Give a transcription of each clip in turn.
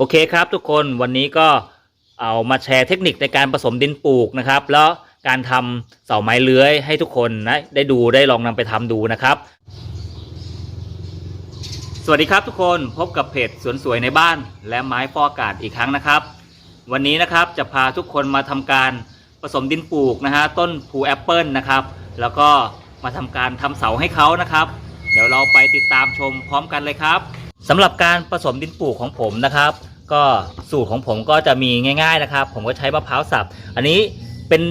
โอเคครับทุกคนวันนี้ก็เอามาแชร์เทคนิคในการผสมดินปลูกนะครับ แล้วการทำเสาไม้เลื้อยให้ทุกคนนะได้ดูได้ลองนำไปทำดูนะครับ สวัสดีครับทุกคนพบกับเพจสวนสวยในบ้าน และไม้ฟอกอากาศอีกครั้งนะครับ วันนี้นะครับจะพาทุกคนมาทำการผสมดินปลูกนะฮะต้นภูแอปเปิลนะครับแล้วก็มาทำการทำเสาให้เขานะครับ เดี๋ยวเราไปติดตามชมพร้อมกันเลยครับสำหรับการผสมดินปลูกของผมนะครับ ก็สูตรของผมก็จะมีง่าย ๆนะครับ ผมก็ใช้มะพร้าวสับ อันนี้เป็น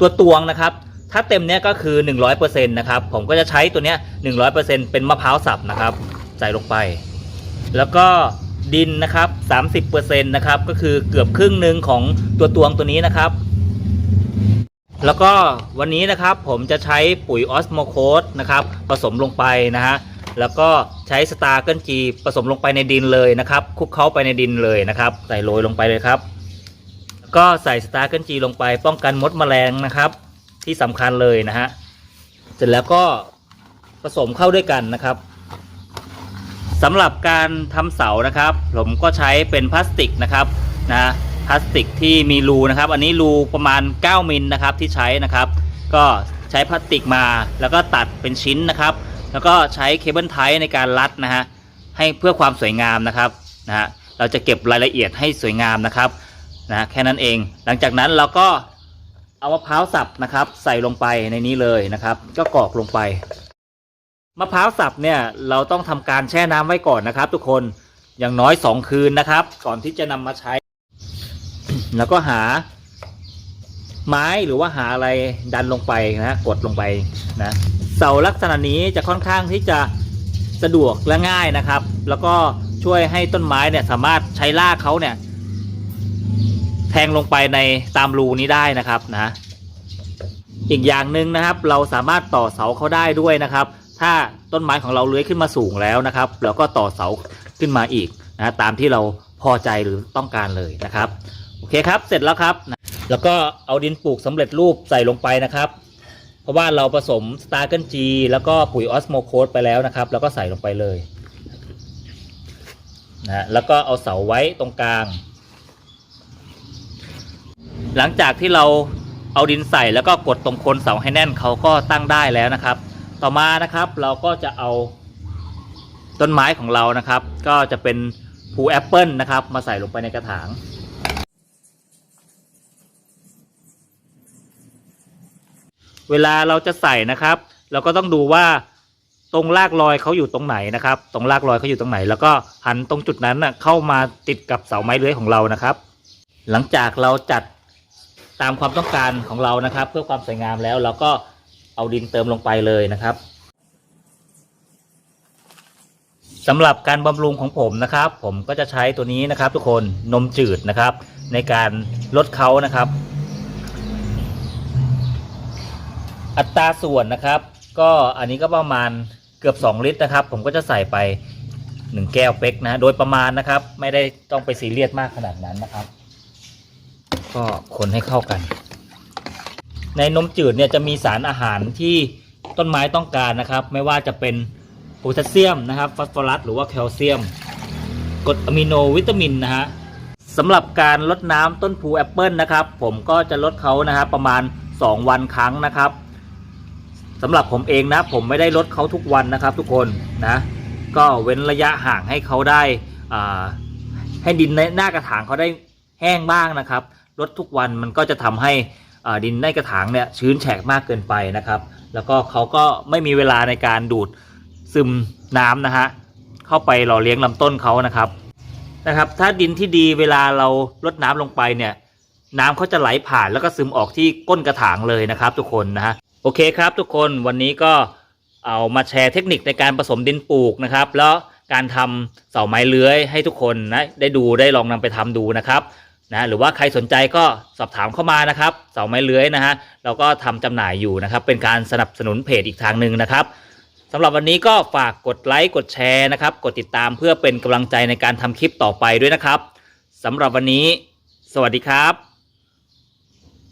ตัวตวงนะครับ ถ้าเต็มเนี้ยก็คือ 100%นะครับ ผมก็จะใช้ตัวเนี้ย100%เป็นมะพร้าวสับนะครับ ใส่ลงไป แล้วก็ดินนะครับ 30%นะครับ ก็คือเกือบครึ่งหนึ่งของตัวตวงตัวนี้นะครับ แล้วก็วันนี้นะครับผมจะใช้ปุ๋ยออสโมโคสนะครับ ผสมลงไปนะฮะ แล้วก็ใช้สตาร์เกิลจีผสมลงไปในดินเลยนะครับคลุกเข้าไปในดินเลยนะครับใส่โรยลงไปเลยครับ ก็ใส่สตาร์เกิลจีลงไปป้องกันมดแมลงนะครับ ที่สำคัญเลยนะฮะเสร็จแล้วก็ผสมเข้าด้วยกันนะครับสำหรับการทำเสานะครับ ผมก็ใช้เป็นพลาสติกนะครับนะพลาสติกที่มีรูนะครับ อันนี้รูประมาณ 9มิลนะครับที่ใช้นะครับ ก็ใช้พลาสติกมาแล้วก็ตัดเป็นชิ้นนะครับ แล้วก็ใช้เคเบิลไทในการรัดนะฮะให้เพื่อความสวยงามนะครับนะฮะเราจะเก็บรายละเอียดให้สวยงามนะครับนะแค่นั้นเอง หลังจากนั้นเราก็เอามะพร้าวสับนะครับ ใส่ลงไปในนี้เลยนะครับ ก็กรอกลงไปมะพร้าวสับเนี่ยเราต้องทำการแช่น้ำไว้ก่อนนะครับ ทุกคนอย่างน้อย 2 คืนนะครับ ก่อนที่จะนำมาใช้ แล้วก็หาไม้หรือว่าหาอะไรดันลงไปนะกดลงไปนะเสาลักษณะนี้จะค่อนข้างที่จะสะดวกและง่ายนะครับ แล้วก็ช่วยให้ต้นไม้เนี่ยสามารถใช้รากเขาเนี่ย แทงลงไปในตามรูนี้ได้นะครับนะ อีกอย่างหนึ่งนะครับ เราสามารถต่อเสาเขาได้ด้วยนะครับ ถ้าต้นไม้ของเราเลื้อยขึ้นมาสูงแล้วนะครับ เราก็ต่อเสาขึ้นมาอีกนะตามที่เราพอใจหรือต้องการเลยนะครับ โอเคครับเสร็จแล้วครับ แล้วก็เอาดินปลูกสำเร็จรูปใส่ลงไปนะครับ ราะว่าเราผสมสตาร์เกิลจีแล้วก็ปุ๋ยออสโมโคสไปแล้วนะครับ แล้วก็ใส่ลงไปเลยนะแล้วก็เอาเสาไว้ตรงกลาง หลังจากที่เราเอาดินใส่แล้วก็กดตรงโคนเสาให้แน่นเขาก็ตั้งได้แล้วนะครับ ต่อมานะครับเราก็จะเอาต้นไม้ของเรานะครับ ก็จะเป็นภูแอปเปิลนะครับ มาใส่ลงไปในกระถาง เวลาเราจะใส่นะครับ เราก็ต้องดูว่าตรงรากรอยเขาอยู่ตรงไหนนะครับ ตรงรากรอยเขาอยู่ตรงไหน แล้วก็หันตรงจุดนั้นนะเข้ามาติดกับเสาไม้เลื้อยของเรานะครับ หลังจากเราจัดตามความต้องการของเรานะครับ เพื่อความสวยงามแล้วเราก็เอาดินเติมลงไปเลยนะครับสำหรับการบำรุงของผมนะครับ ผมก็จะใช้ตัวนี้นะครับ ทุกคนนมจืดนะครับ ในการลดเขานะครับ อัตราส่วนนะครับ ก็อันนี้ก็ประมาณเกือบ 2 ลิตรนะครับ ผมก็จะใส่ไป 1 แก้วเป๊กนะ โดยประมาณนะครับ ไม่ได้ต้องไปซีเรียสมากขนาดนั้นนะครับ ก็คนให้เข้ากัน ในนมจืดเนี่ยจะมีสารอาหารที่ต้นไม้ต้องการนะครับ ไม่ว่าจะเป็นโพแทสเซียมนะครับฟอสฟอรัสหรือว่าแคลเซียมกรดอะมิโนวิตามินนะฮะสำหรับการลดน้ำต้นพูแอปเปิลนะครับ ผมก็จะลดเขานะครับประมาณ 2 วันครั้งนะครับ สำหรับผมเองนะ ผมไม่ได้ลดเขาทุกวันนะครับ ทุกคนนะ ก็เว้นระยะห่างให้เขาได้าให้ดินในหน้ากระถางเขาได้แห้งบ้างนะครับลดทุกวันมันก็จะทำให้ดินในกระถางเนี่ยชื้นแฉกมากเกินไปนะครับ แล้วก็เขาก็ไม่มีเวลาในการดูดซึมน้ำนะฮะเข้าไปหล่อเลี้ยงลำต้นเขานะครับนะครับ ถ้าดินที่ดีเวลาเราลดน้ำลงไปเนี่ยน้ำเขาจะไหลผ่านแล้วก็ซึมออกที่ก้นกระถางเลยนะครับ ทุกคนนะฮะ โอเคครับทุกคนวันนี้ก็เอามาแชร์เทคนิคในการผสมดินปลูกนะครับ แล้วการทำเสาไม้เลื้อยให้ทุกคนนะได้ดูได้ลองนำไปทำดูนะครับนะหรือว่าใครสนใจก็สอบถามเข้ามานะครับเสาไม้เลื้อยนะฮะเราก็ทำจำหน่ายอยู่นะครับ เป็นการสนับสนุนเพจอีกทางหนึ่งนะครับสำหรับวันนี้ก็ฝากกดไลค์กดแชร์นะครับ กดติดตามเพื่อเป็นกำลังใจในการทำคลิปต่อไปด้วยนะครับสำหรับวันนี้ สวัสดีครับ